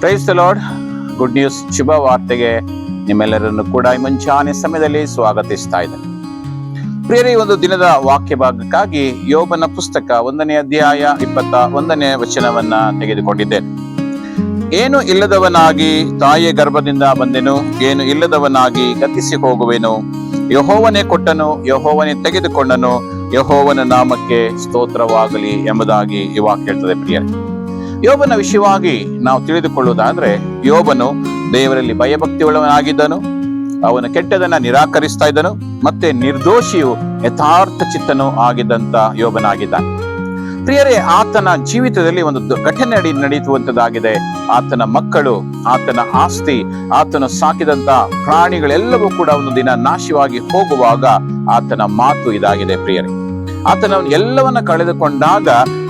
Praise the lord good news ಶುಭ ವಾರ್ತೆಗೆ ನಿಮ್ಮೆಲ್ಲರನ್ನು ಕೂಡ ಈ ಮುಂಚಾನೆ ಸಮಯದಲ್ಲಿ ಸ್ವಾಗತಿಸ್ತಾ ಇದೆ ಪ್ರಿಯರಿ ಒಂದು ದಿನದ ವಾಕ್ಯ ಭಾಗಕ್ಕಾಗಿ ಯೋಬನ ಪುಸ್ತಕ ಒಂದನೇ ಅಧ್ಯಾಯ ಇಪ್ಪತ್ತ ಒಂದನೇ ವಚನವನ್ನ ತೆಗೆದುಕೊಂಡಿದ್ದೇನೆ. ಏನು ಇಲ್ಲದವನಾಗಿ ತಾಯಿಯ ಗರ್ಭದಿಂದ ಬಂದೆನು, ಏನು ಇಲ್ಲದವನಾಗಿ ಗತಿಸಿ ಹೋಗುವೆನು, ಯಹೋವನೇ ಕೊಟ್ಟನು, ಯಹೋವನೇ ತೆಗೆದುಕೊಂಡನು, ಯಹೋವನ ನಾಮಕ್ಕೆ ಸ್ತೋತ್ರವಾಗಲಿ ಎಂಬುದಾಗಿ ಈ ವಾಕ್ಯ ಹೇಳ್ತದೆ ಪ್ರಿಯರೇ. ಯೋಬನ ವಿಷಯವಾಗಿ ನಾವು ತಿಳಿದುಕೊಳ್ಳುವುದಾದ್ರೆ, ಯೋಬನು ದೇವರಲ್ಲಿ ಭಯಭಕ್ತಿಯುಳ್ಳವನಾಗಿದ್ದನು. ಅವನ ಕೆಟ್ಟದನ್ನ ನಿರಾಕರಿಸ್ತಾ ಇದ್ದನು. ಮತ್ತೆ ನಿರ್ದೋಷಿಯು ಯಥಾರ್ಥ ಚಿತ್ತನು ಆಗಿದ್ದಂತ ಯೋಬನಾಗಿದ್ದ ಪ್ರಿಯರೇ, ಆತನ ಜೀವಿತದಲ್ಲಿ ಒಂದು ಘಟನೆ ನಡಿ ನಡೆಯುವಂತದ್ದಾಗಿದೆ ಆತನ ಮಕ್ಕಳು, ಆತನ ಆಸ್ತಿ, ಆತನ ಸಾಕಿದಂತ ಪ್ರಾಣಿಗಳೆಲ್ಲವೂ ಕೂಡ ಒಂದು ದಿನ ನಾಶವಾಗಿ ಹೋಗುವಾಗ ಆತನ ಮಾತು ಇದಾಗಿದೆ ಪ್ರಿಯರೇ. ಆತನ ಎಲ್ಲವನ್ನ ಕಳೆದುಕೊಂಡಾಗ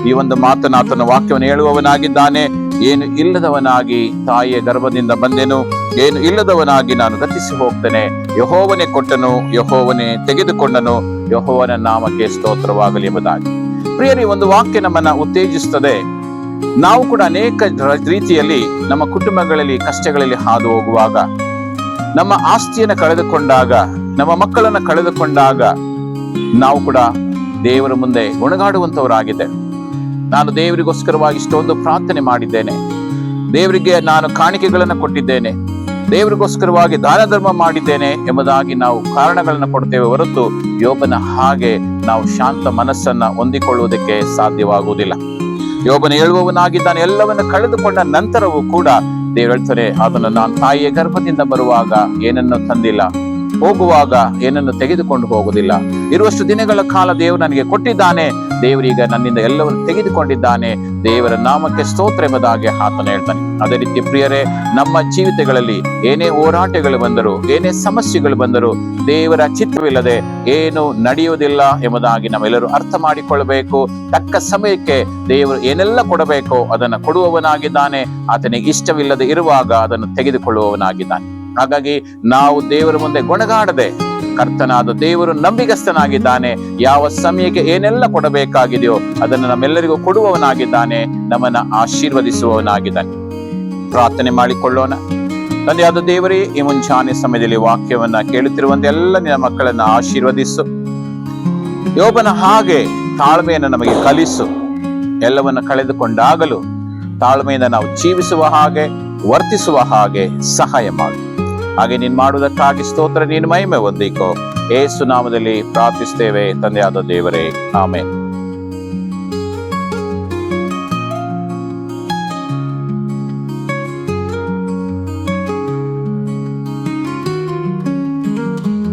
ಈ ಒಂದು ಮಾತನಾತನ ಆತನ ವಾಕ್ಯವನ್ನು ಹೇಳುವವನಾಗಿದ್ದಾನೆ. ಏನು ಇಲ್ಲದವನಾಗಿ ತಾಯಿಯ ಗರ್ಭದಿಂದ ಬಂದೆನು, ಏನು ಇಲ್ಲದವನಾಗಿ ನಾನು ಗತಿಸಿ ಹೋಗ್ತೇನೆ. ಯಹೋವನೇ ಕೊಟ್ಟನು, ಯಹೋವನೇ ತೆಗೆದುಕೊಂಡನು, ಯಹೋವನ ನಾಮಕ್ಕೆ ಸ್ತೋತ್ರವಾಗಲಿ ಎಂಬುದಾಗಿ. ಪ್ರಿಯರಿ ಒಂದು ವಾಕ್ಯ ನಮ್ಮನ್ನ ಉತ್ತೇಜಿಸುತ್ತದೆ. ನಾವು ಕೂಡ ಅನೇಕ ರೀತಿಯಲ್ಲಿ ನಮ್ಮ ಕುಟುಂಬಗಳಲ್ಲಿ, ಕಷ್ಟಗಳಲ್ಲಿ ಹಾದು ಹೋಗುವಾಗ, ನಮ್ಮ ಆಸ್ತಿಯನ್ನು ಕಳೆದುಕೊಂಡಾಗ, ನಮ್ಮ ಮಕ್ಕಳನ್ನ ಕಳೆದುಕೊಂಡಾಗ, ನಾವು ಕೂಡ ದೇವರ ಮುಂದೆ ಗುಣಗಾಡುವಂಥವರಾಗಿದೆ ನಾನು ದೇವರಿಗೋಸ್ಕರವಾಗಿ ಇಷ್ಟೊಂದು ಪ್ರಾರ್ಥನೆ ಮಾಡಿದ್ದೇನೆ. ದೇವರಿಗೆ ನಾನು ಕಾಣಿಕೆಗಳನ್ನು ಕೊಟ್ಟಿದ್ದೇನೆ. ದೇವರಿಗೋಸ್ಕರವಾಗಿ ದಾನ ಧರ್ಮ ಮಾಡಿದ್ದೇನೆ ಎಂಬುದಾಗಿ ನಾವು ಕಾರಣಗಳನ್ನು ಕೊಡ್ತೇವೆ ಹೊರತು ಯೋಬನ ಹಾಗೆ ನಾವು ಶಾಂತ ಮನಸ್ಸನ್ನ ಹೊಂದಿಕೊಳ್ಳುವುದಕ್ಕೆ ಸಾಧ್ಯವಾಗುವುದಿಲ್ಲ. ಯೋಬನ ಹೇಳುವವನಾಗಿದ್ದಾನೆ ಎಲ್ಲವನ್ನು ಕಳೆದುಕೊಂಡ ನಂತರವೂ ಕೂಡ ದೇವರು ಹೇಳ್ತಾರೆ ಅದನ್ನು ನಾನು ತಾಯಿಯ ಗರ್ಭದಿಂದ ಬರುವಾಗ ಏನನ್ನು ತಂದಿಲ್ಲ. ಹೋಗುವಾಗ ಏನನ್ನು ತೆಗೆದುಕೊಂಡು ಹೋಗುವುದಿಲ್ಲ. ಇರುವಷ್ಟು ದಿನಗಳ ಕಾಲ ದೇವರು ನನಗೆ ಕೊಟ್ಟಿದ್ದಾನೆ. ದೇವರೀಗ ನನ್ನಿಂದ ಎಲ್ಲವನ್ನು ತೆಗೆದುಕೊಂಡಿದ್ದಾನೆ. ದೇವರ ನಾಮಕ್ಕೆ ಸ್ತೋತ್ರ ಎಂಬುದಾಗಿ ಆತನ ಹೇಳ್ತಾನೆ. ಅದೇ ರೀತಿ ಪ್ರಿಯರೇ, ನಮ್ಮ ಜೀವಿತಗಳಲ್ಲಿ ಏನೇ ಹೋರಾಟಗಳು ಬಂದರೂ, ಏನೇ ಸಮಸ್ಯೆಗಳು ಬಂದರೂ, ದೇವರ ಚಿತ್ತವಿಲ್ಲದೆ ಏನು ನಡೆಯುವುದಿಲ್ಲ ಎಂಬುದಾಗಿ ನಾವೆಲ್ಲರೂ ಅರ್ಥ ಮಾಡಿಕೊಳ್ಳಬೇಕು. ತಕ್ಕ ಸಮಯಕ್ಕೆ ದೇವರು ಏನೆಲ್ಲ ಕೊಡಬೇಕೋ ಅದನ್ನು ಕೊಡುವವನಾಗಿದ್ದಾನೆ. ಆತನಿಗೆ ಇಷ್ಟವಿಲ್ಲದೆ ಇರುವಾಗ ಅದನ್ನು ತೆಗೆದುಕೊಳ್ಳುವವನಾಗಿದ್ದಾನೆ. ಹಾಗಾಗಿ ನಾವು ದೇವರ ಮುಂದೆ ಗೊಣಗಾಡದೆ ಕರ್ತನಾದ ದೇವರು ನಂಬಿಗಸ್ತನಾಗಿದ್ದಾನೆ. ಯಾವ ಸಮಯಕ್ಕೆ ಏನೆಲ್ಲ ಕೊಡಬೇಕಾಗಿದೆಯೋ ಅದನ್ನು ನಮ್ಮೆಲ್ಲರಿಗೂ ಕೊಡುವವನಾಗಿದ್ದಾನೆ. ನಮ್ಮನ್ನ ಆಶೀರ್ವದಿಸುವವನಾಗಿದ್ದಾನೆ. ಪ್ರಾರ್ಥನೆ ಮಾಡಿಕೊಳ್ಳೋಣ. ತಂದೆಯಾದ ದೇವರೇ, ಈ ಮುಂಚಾನೆ ಸಮಯದಲ್ಲಿ ವಾಕ್ಯವನ್ನ ಕೇಳುತ್ತಿರುವಂತೆ ಎಲ್ಲ ನಿನ್ನ ಮಕ್ಕಳನ್ನ ಆಶೀರ್ವದಿಸು. ಯೋಬನ ಹಾಗೆ ತಾಳ್ಮೆಯನ್ನು ನಮಗೆ ಕಲಿಸು. ಎಲ್ಲವನ್ನ ಕಳೆದುಕೊಂಡಾಗಲೂ ತಾಳ್ಮೆಯಿಂದ ನಾವು ಜೀವಿಸುವ ಹಾಗೆ, ವರ್ತಿಸುವ ಹಾಗೆ ಸಹಾಯ ಮಾಡು. ಹಾಗೆ ನೀನ್ ಮಾಡುವುದಕ್ಕಾಗಿ ಸ್ತೋತ್ರ ನೀನು ಮಹಿಮೆ ಹೊಂದಿಕೋ. ಏಸು ನಾಮದಲ್ಲಿ ಪ್ರಾರ್ಥಿಸ್ತೇವೆ ತಂದೆಯಾದ ದೇವರೇ. ಆಮೇಲೆ